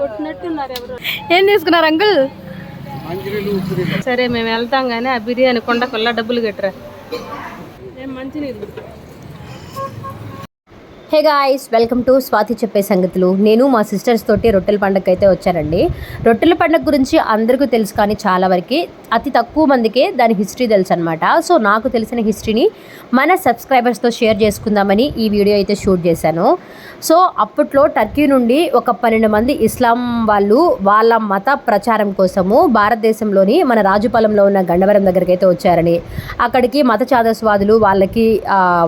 కొట్టినట్టున్నారు ఎవరు. ఏం తీసుకున్నారు అంకుల్? సరే మేము వెళ్తాం కానీ ఆ బిర్యానీ కొండ కొల్ల డబ్బులు కట్టరా. ఏం మంచినీళ్ళు? Hey guys welcome to Swathi చెప్పే సంగతులు. నేను మా సిస్టర్స్ తోటి రొట్టెల పండుగ అయితే వచ్చానండి. రొట్టెల పండుగ గురించి అందరికీ తెలుసు కానీ చాలా వరకు అతి తక్కువ మందికే దాని హిస్టరీ తెలుసు అనమాట సో నాకు తెలిసిన హిస్టరీని మన సబ్స్క్రైబర్స్తో షేర్ చేసుకుందామని ఈ వీడియో అయితే షూట్ చేశాను. సో అప్పట్లో టర్కీ నుండి ఒక పన్నెండు మంది ఇస్లాం వాళ్ళు వాళ్ళ మత ప్రచారం కోసము భారతదేశంలోని మన రాజుపాలెంలో ఉన్న గండవరం దగ్గరికి అయితే వచ్చారని. అక్కడికి మత చాదస్వాదులు వాళ్ళకి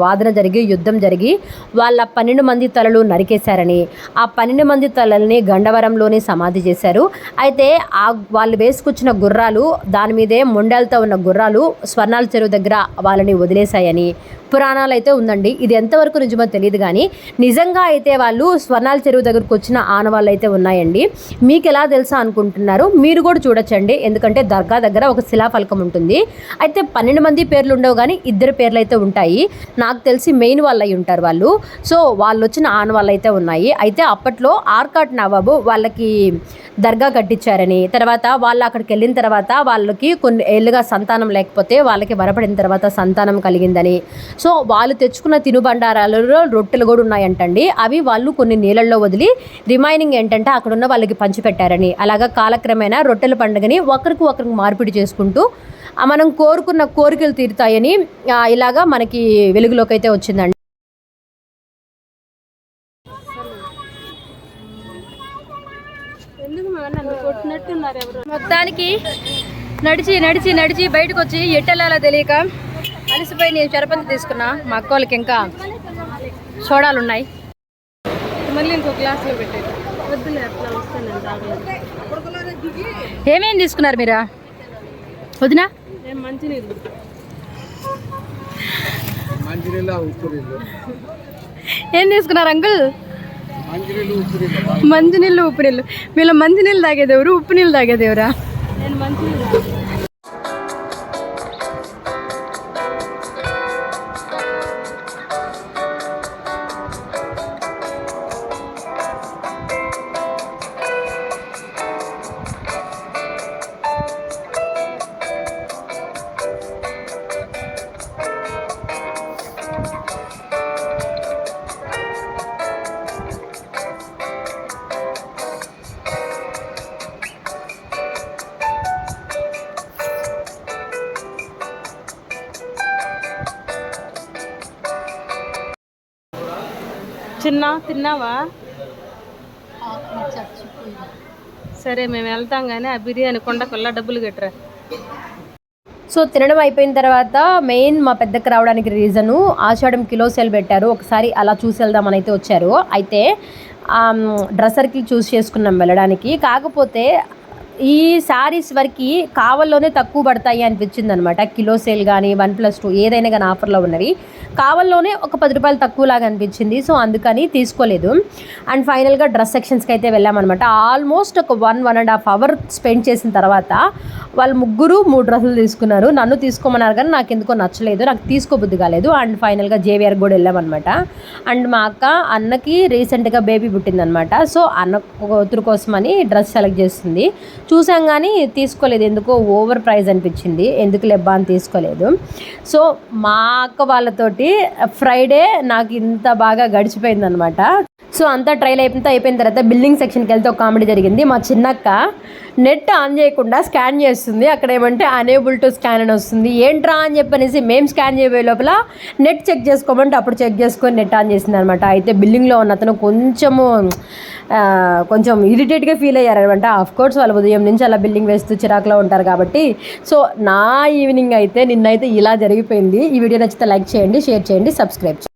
వాదన జరిగి యుద్ధం జరిగి వాళ్ళ పన్నెండు మంది తలలు నరికేశారని ఆ పన్నెండు మంది తలల్ని గండవరంలోనే సమాధి చేశారు. అయితే ఆ వాళ్ళు వేసుకొచ్చిన గుర్రాలు దాని మీదే మొండాలతో ఉన్న గుర్రాలు స్వర్ణాల చెరువు దగ్గర వాళ్ళని వదిలేశాయని పురాణాలు అయితే ఉందండి. ఇది ఎంతవరకు నిజమో తెలియదు కానీ నిజంగా అయితే వాళ్ళు స్వర్ణాల చెరువు దగ్గరకు వచ్చిన ఆనవాళ్ళు అయితే ఉన్నాయండి. మీకు ఎలా తెలుసా అనుకుంటున్నారు? మీరు కూడా చూడొచ్చండి. ఎందుకంటే దర్గా దగ్గర ఒక శిలాఫలకం ఉంటుంది. అయితే పన్నెండు మంది పేర్లు ఉండవు కానీ ఇద్దరు పేర్లు అయితే ఉంటాయి. నాకు తెలిసి మెయిన్ వాళ్ళు అయి ఉంటారు వాళ్ళు. సో వాళ్ళు వచ్చిన ఆనవాళ్ళు అయితే ఉన్నాయి. అయితే అప్పట్లో ఆర్కాట్ నవాబు వాళ్ళకి దర్గా కట్టించారని తర్వాత వాళ్ళు అక్కడికి వెళ్ళిన తర్వాత వాళ్ళకి కొన్ని ఏళ్ళుగా సంతానం లేకపోతే వాళ్ళకి వరపడిన తర్వాత సంతానం కలిగిందని సో వాళ్ళు తెచ్చుకున్న తినుబండారాలలో రొట్టెలు కూడా ఉన్నాయంటండి. అవి వాళ్ళు కొన్ని నీళ్ళల్లో వదిలి రిమైనింగ్ ఏంటంటే అక్కడ ఉన్న వాళ్ళకి పంచిపెట్టారని అలాగా కాలక్రమేణా రొట్టెల పండుగని ఒకరికి ఒకరికి మార్పిడి చేసుకుంటూ మనం కోరుకున్న కోరికలు తీరుతాయని ఇలాగా మనకి వెలుగులోకి అయితే వచ్చిందండి. మొత్తానికి నడిచి నడిచి నడిచి బయటకు వచ్చి ఎట్టెళ్ళాలో తెలియక అలసిపోయి నేను చెరపంతి తీసుకున్నా మా అక్క వాళ్ళకి ఇంకా సోడాలు ఉన్నాయి మళ్ళీ ఇంకో గ్లాస్లో పెట్టేది వద్దులే అట్లా వస్తే నేను తాగలేదు ఏమేం తీసుకున్నారు మీరా? వదినా? ఏం మంచినీళ్ళు? మంచినీళ్ళు ఉప్పు నీళ్ళు ఏం తీసుకున్నారు అంకుల్? మంచినీళ్ళు ఉప్పు నీళ్ళు మంచినీళ్ళు ఉప్పు నీళ్ళు వీళ్ళు మంచినీళ్ళు తాగేది ఎవరు ఉప్పు నీళ్ళు తాగేది ఎవరా నేను మంచినీళ్ళు చిన్న తిన్నావా? సరే మేము వెళ్తాం కానీ ఆ బిర్యానీ కొండ డబ్బులు కట్టరా. సో తినడం అయిపోయిన తర్వాత మెయిన్ మా పెద్దకి రావడానికి రీజను ఆషాఢం కిలో సేల్ పెట్టారు. ఒకసారి అలా చూసి వెళ్దామని అయితే వచ్చారు. అయితే డ్రెస్సర్కి చూస్ చేసుకున్నాం వెళ్ళడానికి. కాకపోతే ఈ శారీస్ వరకు కావల్లోనే తక్కువ పడతాయి అనిపించింది అనమాట కిలో సేల్ కానీ వన్ ప్లస్ టూ ఏదైనా కానీ ఆఫర్లో ఉన్నవి. కావల్లోనే ఒక పది రూపాయలు తక్కువలాగా అనిపించింది. సో అందుకని తీసుకోలేదు. అండ్ ఫైనల్గా డ్రెస్ సెక్షన్స్కి అయితే వెళ్ళామన్నమాట. ఆల్మోస్ట్ ఒక one one and half hour spend చేసిన తర్వాత వాళ్ళు ముగ్గురు మూడు డ్రెస్సులు తీసుకున్నారు. నన్ను తీసుకోమన్నారు కానీ నాకు ఎందుకో నచ్చలేదు. నాకు తీసుకోబుద్ధి కాలేదు. అండ్ ఫైనల్గా జేవిఆర్ కూడా వెళ్ళామన్నమాట. అండ్ మా అక్క అన్నకి రీసెంట్గా బేబీ పుట్టిందనమాట సో అన్న కూతురు కోసమని డ్రెస్ సెలెక్ట్ చేస్తుంది. చూసాం కానీ తీసుకోలేదు. ఎందుకో ఓవర్ ప్రైస్ అనిపించింది. ఎందుకు లెబ్బా అని తీసుకోలేదు. సో మా అక్క వాళ్ళతోటి ఫ్రైడే నాకు ఇంత బాగా గడిచిపోయిందనమాట సో అంతా ట్రైల్ అయిపోయిన అయిపోయిన తర్వాత బిల్డింగ్ సెక్షన్కి వెళ్తే ఒక కామెడీ జరిగింది. మా చిన్నక్క నెట్ ఆన్ చేయకుండా స్కాన్ చేస్తుంది. అక్కడ ఏమంటే అనేబుల్ టు స్కాన్ అని వస్తుంది. ఏంట్రా? అని చెప్పనేసి మేము స్కాన్ చేయబోయే లోపల నెట్ చెక్ చేసుకోమంటే అప్పుడు చెక్ చేసుకొని నెట్ ఆన్ చేసింది అనమాట అయితే బిల్డింగ్లో ఉన్న అతను కొంచెము కొంచెం ఇరిటేట్గా ఫీల్ అయ్యారనమాట. ఆఫ్ కోర్స్ వాళ్ళు ఉదయం నుంచి అలా బిల్డింగ్ వేస్తూ చిరాకులో ఉంటారు కాబట్టి. సో నా ఈవినింగ్ అయితే నిన్నైతే ఇలా జరిగిపోయింది. ఈ వీడియో నచ్చితే లైక్ చేయండి షేర్ చేయండి సబ్స్క్రైబ్ చేయండి.